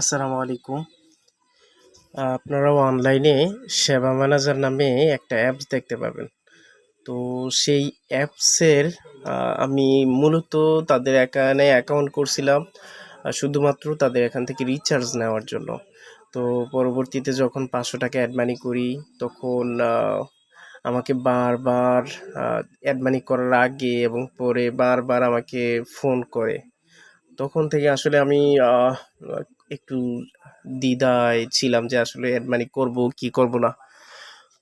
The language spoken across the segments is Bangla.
আসসালামু আলাইকুম। আপনারা অনলাইনে সেবা ম্যানেজার নামে একটা অ্যাপস দেখতে পাবেন। তো সেই অ্যাপসের আমি মূলত তাদের এখানে অ্যাকাউন্ট করছিলাম শুধুমাত্র তাদের এখান থেকে রিচার্জ নেওয়ার জন্য। তো পরবর্তীতে যখন পাঁচশো টাকা অ্যাড মানি করি, তখন আমাকে বারবার অ্যাড মানি করার আগে এবং পরে বারবার আমাকে ফোন করে। তখন থেকে আসলে আমি একটু দ্বিধায় ছিলাম যে আসলে অ্যাড মানি করব কি করব না।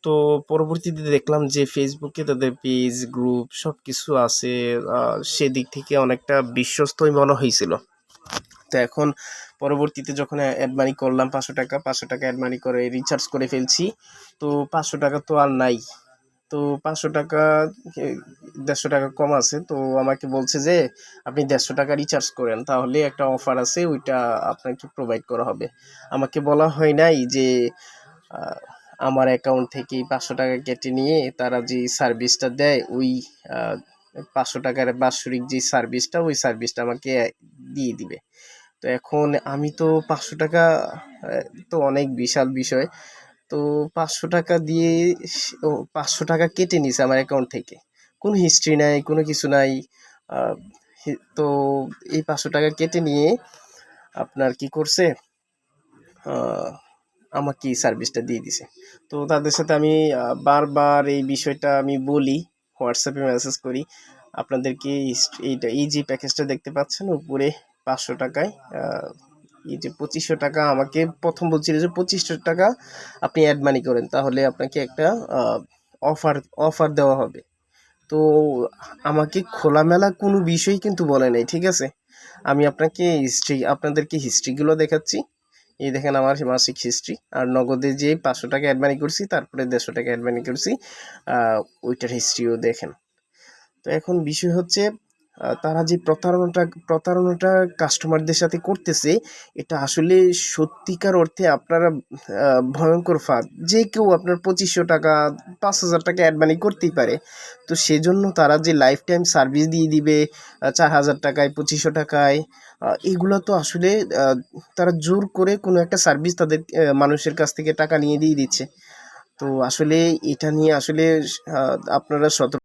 তো পরবর্তীতে দেখলাম যে ফেসবুকে তাদের পেজ গ্রুপ সব কিছু আছে সেদিক থেকে অনেকটা বিশ্বস্তই মনে হয়েছিল। তো এখন পরবর্তীতে যখন অ্যাড মানি করলাম পাঁচশো টাকা পাঁচশো টাকা অ্যাড মানি করে রিচার্জ করে ফেলছি। তো পাঁচশো টাকা তো আর নাই। তো পাঁচশো টাকা দেড়শো টাকা কম আছে। তো আমাকে বলছে যে, আপনি দেড়শো টাকা রিচার্জ করেন, তাহলে একটা অফার আছে, ওইটা আপনাকে প্রোভাইড করা হবে। আমাকে বলা হয় নাই যে আমার অ্যাকাউন্ট থেকে পাঁচশো টাকা কেটে নিয়ে তারা যে সার্ভিসটা দেয়, ওই পাঁচশো টাকার বাৎসরিক যে সার্ভিসটা ওই সার্ভিসটা আমাকে দিয়ে দিবে। তো এখন আমি তো পাঁচশো টাকা তো অনেক বিশাল বিষয়। তো পাঁচশো টাকা দিয়ে পাঁচশো টাকা কেটে নিছে আমার অ্যাকাউন্ট থেকে। কোনো হিস্ট্রি নাই, কোনো কিছু নাই। তো এই পাঁচশো টাকা কেটে নিয়ে আপনার কি করছে? আমাকে এই সার্ভিসটা দিয়ে দিছে। তো তাদের সাথে আমি বারবার এই বিষয়টা আমি বলি, হোয়াটসঅ্যাপে মেসেজ করি। আপনাদেরকে এইটা এই যে প্যাকেজটা দেখতে পাচ্ছেন, উপরে পাঁচশো টাকায় এই যে পঁচিশশো টাকা আমাকে প্রথম বলছিল যে পঁচিশশো টাকা আপনি অ্যাড মানি করেন, তাহলে আপনাকে একটা অফার অফার দেওয়া হবে। তো আমাকে খোলামেলা কোনো বিষয় কিন্তু বলে নাই, ঠিক আছে? আমি আপনাকে হিস্ট্রি আপনাদেরকে হিস্ট্রিগুলো দেখাচ্ছি। এই দেখেন আমার মাসিক হিস্ট্রি আর নগদে যে পাঁচশো টাকা অ্যাডমানি করছি, তারপরে দেড়শো টাকা অ্যাড মানি করছি ওইটার হিস্ট্রিও দেখেন। তো এখন বিষয় হচ্ছে তারা যে প্রতারণাটা প্রতারণাটা কাস্টমারদের সাথে করতেছে, এটা আসলে সত্যিকার অর্থে আপনারা ভয়ঙ্কর ফাঁদ। যে কেউ আপনার পঁচিশশো টাকা, পাঁচ হাজার টাকা অ্যাড মানি করতেই পারে। তো সেজন্য তারা যে লাইফ টাইম সার্ভিস দিয়ে দিবে চার হাজার টাকায়, পঁচিশশো টাকায় এগুলো তো আসলে তারা জোর করে কোনো একটা সার্ভিস তাদের মানুষের কাছ থেকে টাকা নিয়ে দিয়ে দিচ্ছে। তো আসলে এটা নিয়ে আসলে আপনারা সতর্ক